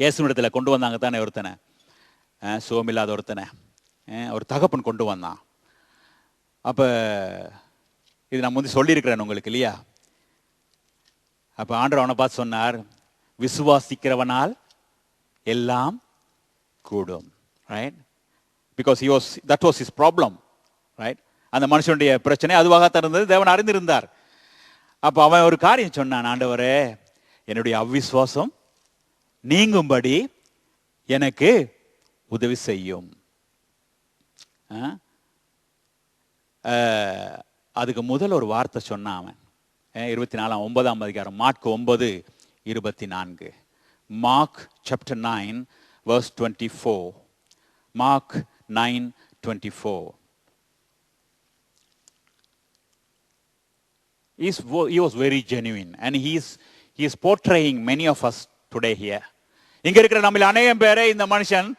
இயேசுனிடத்தில் கொண்டு வந்தாங்க தானே ஒருத்தனை. அஹ், சுகமில்லாத ஒருத்தனை. ஒரு தகப்பன் கொண்டு வந்தான். அப்போ இது நான் முந்தி சொல்லியிருக்கிறேன் உங்களுக்கு இல்லையா? அப்போ ஆண்டர் அவனை பார்த்து சொன்னார் விசுவாசிக்கிறவனால் எல்லாம் கூடும். Right because yours that was is problem right அந்த மனுஷனுடைய பிரச்சனை அதுவாகத்தான் இருந்தது தேவன் அறிந்திருந்தார். அப்போ அவன் ஒரு காரியம் சொன்னான் ஆண்டவரே என்னுடைய அவ்விஸ்வாசம் நீங்கும்படி எனக்கு உதவி செய்யும். அதுக்கு முதல் ஒரு வார்த்தை சொன்னான் அவன். இருபத்தி நாலாம் ஒன்பதாம் அதிகாரம் மார்க் ஒன்பது இருபத்தி நான்கு Mark chapter nine verse twenty four Mark nine twenty four He's, he was very genuine and he's, he is portraying many of us today here இங்க இருக்கிற நம்ம அநேகம் பேரை இந்த மனுஷன்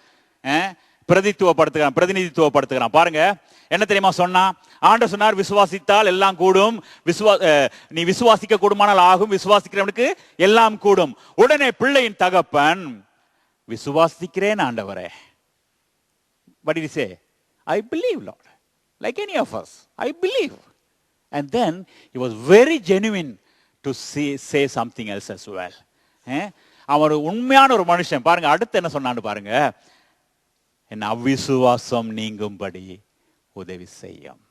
பிரதித்துவப்படுத்துகிறான் பிரதிநிதித்துவப்படுத்துகிறான். பாருங்க என்ன தெரியுமா சொன்னா? ஆண்ட சொன்னார் விசுவாசித்தால் எல்லாம் கூடும். விசுவா அஹ், நீ விசுவாசிக்க கூடுமானால் ஆகும். விசுவாசிக்கிறவனுக்கு எல்லாம் கூடும். உடனே பிள்ளையின் தகப்பன் விசுவாசிக்கிறேன் ஆண்டவரே. But it he say? I believe, Lord. Like any of us. I believe. And then he was very genuine to say say something else as அவன் ஒரு உண்மையான ஒரு மனுஷன் பாருங்க அடுத்து என்ன சொன்னான்னு பாருங்க என் அவிசுவாசம் நீங்கும்படி உதவி செய்யும்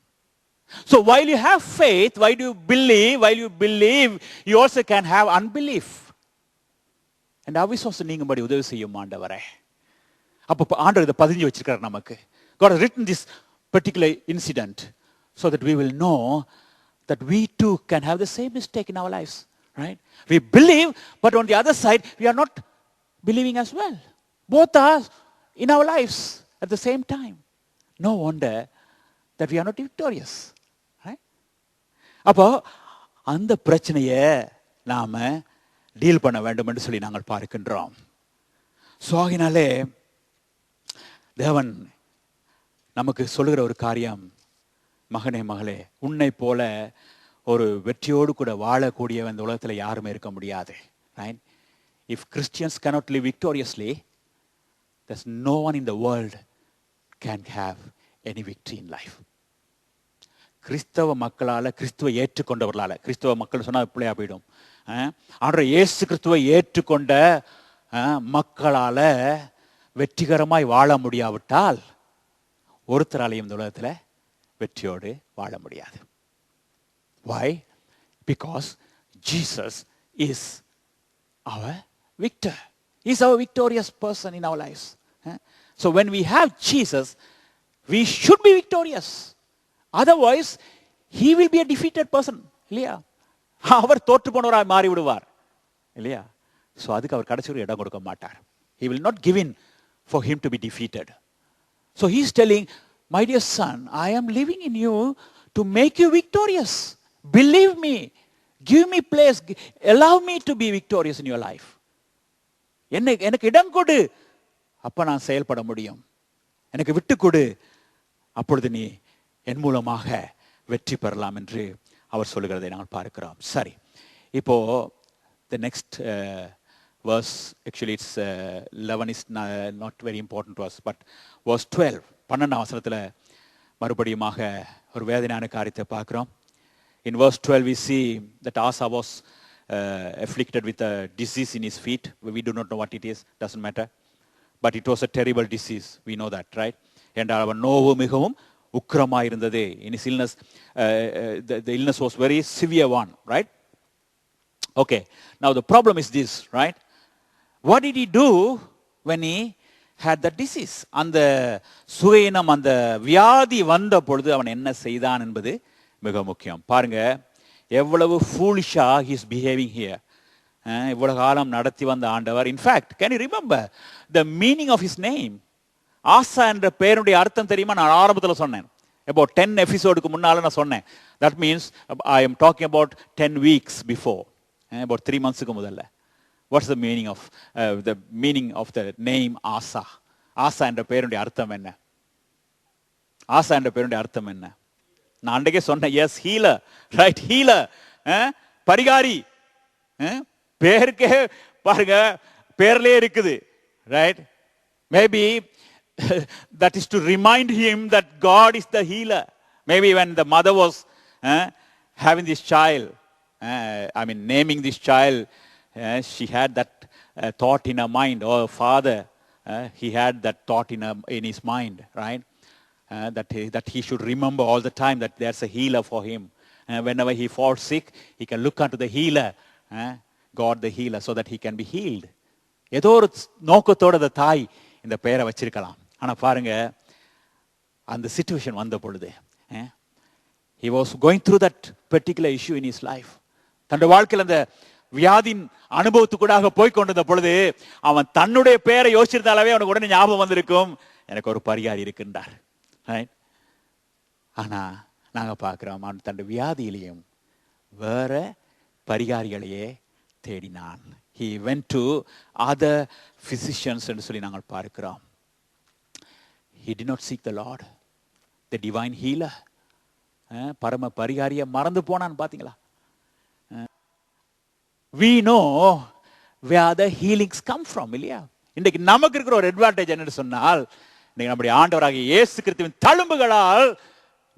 So while you have faith, while you believe, while you believe, you also can have unbelief. And அவிசுவாசம் நீங்கும்படி உதவி செய்யும் ஆண்டவரே அப்போ ஆண்டவர் இதை பதிஞ்சு வச்சிருக்காரு நமக்கு God has written this particular incident so that we will know that we too can have the same mistake in our lives, right? We believe, but on the other side, we are not believing as well. Both are in our lives at the same time. No wonder that we are not victorious, right? அப்போ அந்த பிரச்சனையை நாம் deal பண்ண வேண்டும் என்று சொல்லி நாங்கள் பார்க்கின்றோம் ஸோ ஆகினாலே தேவன் நமக்கு சொல்லுகிற ஒரு காரியம் மகனே மகளே உன்னை போல ஒரு வெற்றியோடு கூட வாழக்கூடியவன் இந்த உலகத்தில் யாருமே இருக்க முடியாது. Right if Christians cannot live victoriously thus no one in the world can have any victory in life கிறிஸ்தவ மக்களால கிறிஸ்துவை ஏற்றுக்கொண்டவர்களால கிறிஸ்தவ மக்கள் சொன்னால் பிள்ளையா போயிடும். அஹ், இயேசு கிறிஸ்துவை ஏற்றுக்கொண்ட மக்களால் மக்களால வெற்றிகரமாய் வாழ முடியாவிட்டால் ஒருத்தராலையும் இந்த உலகத்தில் வெற்றியோடு வாழ முடியாது. Why? Because Jesus is our victor. He's our victorious person in our lives. Eh? So when we have Jesus, we should be victorious. Otherwise, he will be a defeated person. இல்லையா அவர் தோற்று போனவராய் மாறி விடுவார் இல்லையா ஸோ அதுக்கு அவர் கடைசி ஒரு இடம் கொடுக்க மாட்டார் he will not give in for him to be defeated so he's telling my dear son i am living in you to make you victorious believe me give me place allow me to be victorious in your life. என்னை எனக்கு இடம் கொடு. அப்போ நான் செயல்பட முடியும். எனக்கு விட்டு கொடு. அப்பொழுது நீ என் மூலமாக வெற்றி பெறலாம் என்று அவர் சொல்லுகிறதை நாங்கள் பார்க்கிறோம். சரி. இப்போ the next verse actually it's eleven is not very important was but was twelve பன்னெண்டாம் அவசரத்தில் மறுபடியுமாக ஒரு வேதனையான காரியத்தை பார்க்கிறோம். in verse 12 we see that Asa was uh, afflicted with a disease in his feet we do not know what it is doesn't matter but it was a terrible disease we know that right என்றால் அவன் நோவு மிகவும் உக்கிரமாக இருந்தது in his illness uh, uh, the, the illness was very severe one right Okay, now the problem is this, right? What did he do when he had that disease? அந்த சுயனம் அந்த வியாதி வந்த பொழுது அவன் என்ன செய்தான் என்பது மிக முக்கியம். பாருங்க எவ்வளவு ஃபூலிஷா ஹிஸ் பிஹேவிங் ஹியர் இவ்வளவு காலம் நடத்தி வந்த ஆண்டவர். In fact can you remember the meaning of his name Asa என்ற பெயருடைய அர்த்தம் தெரியுமா? நான் ஆரம்பத்தில் சொன்னேன். அபவுட் டென் எபிசோடுக்கு முன்னால நான் சொன்னேன். That means I am talking about ten weeks before about three மந்த்ஸுக்கு முதல்ல. What's the meaning of the meaning of the name Asa? Asa என்ற பெயருடைய அர்த்தம் என்ன? ஆசா என்ற பெயருடைய அர்த்தம் என்ன? நான் அன்றைக்கே சொன்னேன் எஸ் ஹீலர் ரைட் ஹீலர் பரிகாரி அஹ், பேருக்கே பாருங்க பேர்லயே இருக்குது right Maybe that is to remind him that God is the healer. Maybe when the mother was uh, having this child, uh, I mean, naming this child, uh, she had that uh, thought in her mind, or father, uh, he had that thought in, her, in his mind, right? Uh, that, he, that he should remember all the time that there's a healer for him. Uh, whenever he falls sick, he can look unto the healer, uh, God the healer, so that he can be healed. ஏதோ ஒரு நோக்கத்தோட அந்த தாய் இந்த பெயரை வச்சிருக்கலாம் ஆனால் பாருங்க அந்த சுச்சுவேஷன் வந்த பொழுது he was going through that particular issue in is life தன்னுடைய வாழ்க்கையில் அந்த வியாதியின் அனுபவத்துக்கூடாக போய் கொண்டிருந்த பொழுது அவன் தன்னுடைய பெயரை யோசிச்சிருந்தாலே அவனுக்கு உடனே ஞாபகம் வந்திருக்கும் எனக்கு ஒரு பரிகாரி இருக்கின்றார் ரைட் ஆனா நாங்க பார்க்கிறோம் அவன் தன் வியாதியிலையும் வேற பரிகாரிகளையே தேடினான். He went to other physicians என்று சொல்லி நாங்கள் பார்க்கிறோம். He did not seek the Lord the divine healer பரம பரிகாரியை மறந்து போனான் பாத்தீங்களா? Know where are the healings come from இல்லையா? இன்றைக்கு நமக்கு இருக்கிற ஒரு அட்வான்டேஜ் என்னன்னு சொன்னால் இன்னைக்கு நம்முடைய ஆண்டவராக இயேசு கிறிஸ்துவின் தழும்புகளால்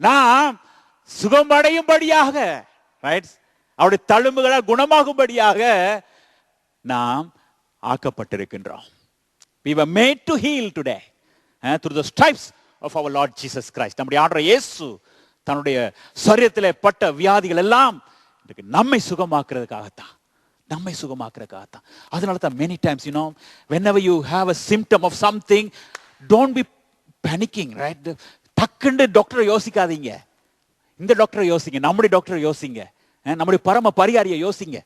நாம் சுகமடையும்படியாக ரைட் அவருடைய தழும்புகளால் குணமாகும்படியாக நாம் ஆக்கப்பட்டிருக்கின்றோம். We were made to heal today uh, through the stripes of our lord jesus christ. நம்முடைய ஆண்டவர் இயேசு தன்னுடைய சரீரத்திலே பட்ட வியாதிகள் எல்லாம் இன்றைக்கு நம்மை சுகமாக்குறதுக்காகத்தான் நம்மை சுகமாக்குறதுக்காகத்தான். அதனால தான் many times you know when ever you have a symptom of something don't be panicking right டக்குன்னு டாக்டரை யோசிக்காதீங்க. இந்த டாக்டரை யோசிங்க நம்முடைய டாக்டரை யோசிங்க. நம்முடைய பரம பரிகாரியை யோசிங்க.